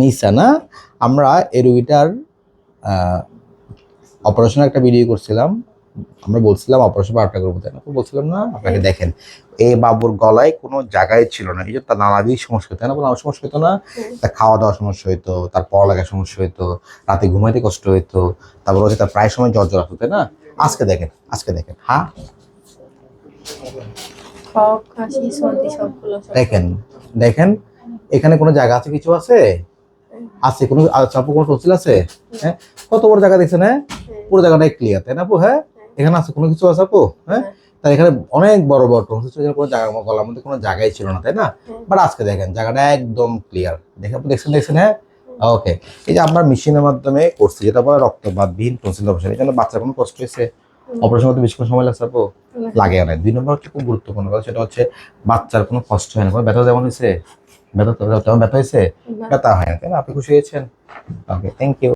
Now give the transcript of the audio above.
নিসা না। আমরা এই রুগীটার অপারেশনের একটা ভিডিও করছিলাম। আমরা বলছিলাম অপারেশন বারোটা করব তাই না? বলছিলাম না আপনাকে দেখেন এ বাবুর গলায় কোনো জায়গায় ছিল না। এই যে তার নানাবিধ সমস্যা হতো না নানা সমস্যা হতো না। তার খাওয়া দাওয়া সমস্যা হতো তার পড়ালেখার সমস্যা হতো রাতে ঘুমাইতে কষ্ট হতো তারপর হচ্ছে তার প্রায় সময় জ্বর জ্বর আসতো তাই না? আজকে দেখেন আজকে দেখেন হ্যাঁ। দেখেন দেখেন এখানে কোনো জায়গা আছে কিছু আছে? আছে কোনো চাপু কোনো টনসিল আছে? হ্যাঁ? কত বড় জায়গা দেখছেন হ্যাঁ? পুরো জায়গাটাই ক্লিয়ার তাই না আপু হ্যাঁ? এখানে আছে কোনো কিছু আছে আপু? হ্যাঁ? তাই এখানে অনেক বড় বড় টনসিল ছিল কোনো জায়গা গলার মধ্যে কোনো জায়গাই ছিল না তাই না? বাট আজকে দেখেন জায়গাটা একদম ক্লিয়ার দেখে আপনি দেখছেন দেখছেন হ্যাঁ? ওকে এই যে আমরা মেশিনের মাধ্যমে করছি যেটা বলে রক্তবাদবিহীন টনসিল অপারেশন এই জন্য বাচ্চার কোনো কষ্ট হয়েছে? অপারেশন করতে বেশি কোনো সময় লাগছে আপু? লাগে। না। দুই নম্বর হচ্ছে খুব গুরুত্বপূর্ণ কথা সেটা হচ্ছে বাচ্চার কোনো কষ্ট হয় না কোনো ব্যথা যেমন হয়েছে ব্যথা তেমন ব্যথা হয়েছে। ব্যথা হয় না তাই না? আপনি খুশি হয়েছেন? Okay thank you